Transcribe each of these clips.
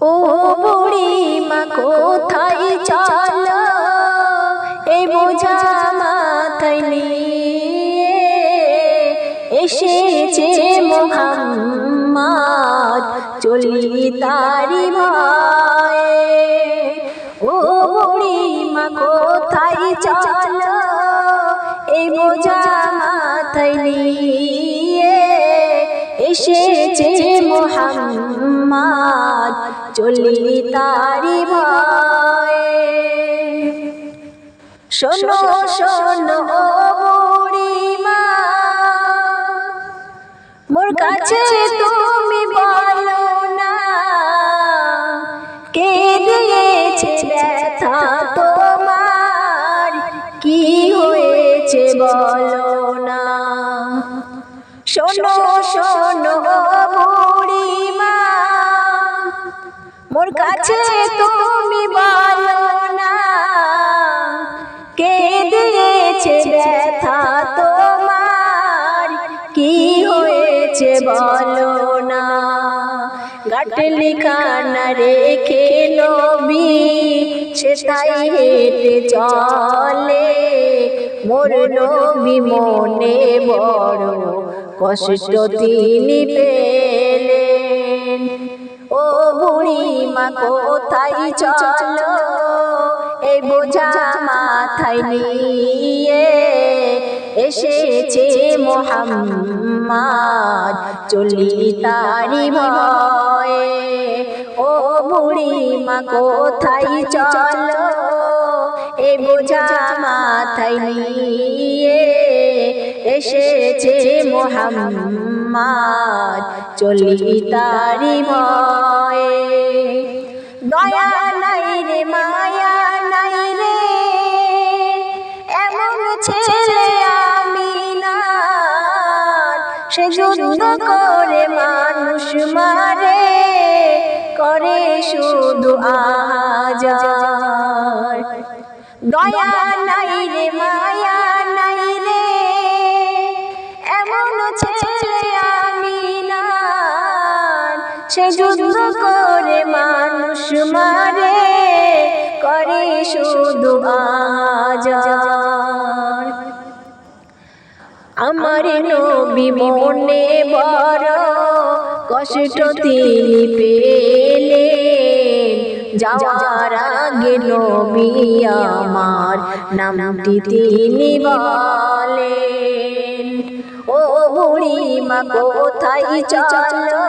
ও বুড়ি মা কোথায় চল? এই বোঝা মাথায় নিয়ে এসেছে মোহাম্মদ চলি তারি ভয়ে। ও বুড়ি মা কোথায় চল? এই বোঝা মাথায় এসেছে মোহাম্মদ চলি তারি ভয়ে। শোনো শোনো বুড়িমা। মোর কাছে তুমি বলো না। কে দিয়েছে ব্যথা তোমার? কি হয়েছে বলো না। শোনো শোনো বুড়িমা। মোর কাছে তুমি বলো না কে দিয়েছে ব্যথা তোমার? কি হয়েছে বলো না গাটলি কানা রেখে নবী সে তাই হেঁটে চলে। মোর নবী মনে বড় কষ্ট তিনি ও বুড়ি মা কোথায় চলো? এই বোঝা মাথায় নিয়ে এসেছে মোহাম্মদ, চলি তারি ভয়ে। ও বুড়ি মা কোথায় চলো? এই বোঝা মাথায় নিয়ে এসেছে মোহাম্মদ। চলি তারি ভয়ে। দয়া নাই রে, মায়া নাই রে। এমন ছেলে আমি না। সে যুদ্ধ করে মানুষ মারে, করে শুধু আহাজার দয়া নাই রে, মায়া সে যুদ্ধ করে মানুষ মারে, করে শুধু আমার নবী মনে বড় কষ্ট তিনি পেলেন। যাওয়ার আগে নবী আমার নামটি তিনি বলেন। ও বুড়ি মা কোথায় চলো?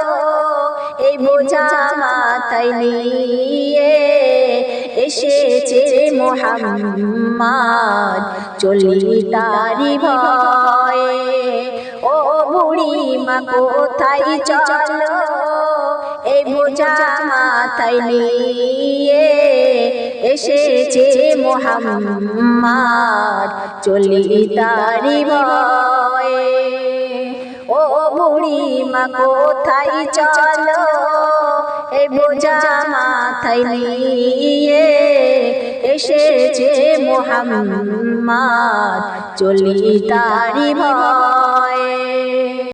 এই বোঝা মাথায় নিয়ে এসেছে মোহাম্মদ। চলি তারি ভয়ে। ও বুড়ি মা, কোথায় চলো? এই বোঝা মাথায় নিয়ে এসেছে মোহাম্মদ। চলি তারি ভয়ে। ও বুড়ি মা কোথায় চলো? এই বোঝা মাথায় নিয়ে এসেছে মোহাম্মদ চলি তারি ভয়ে।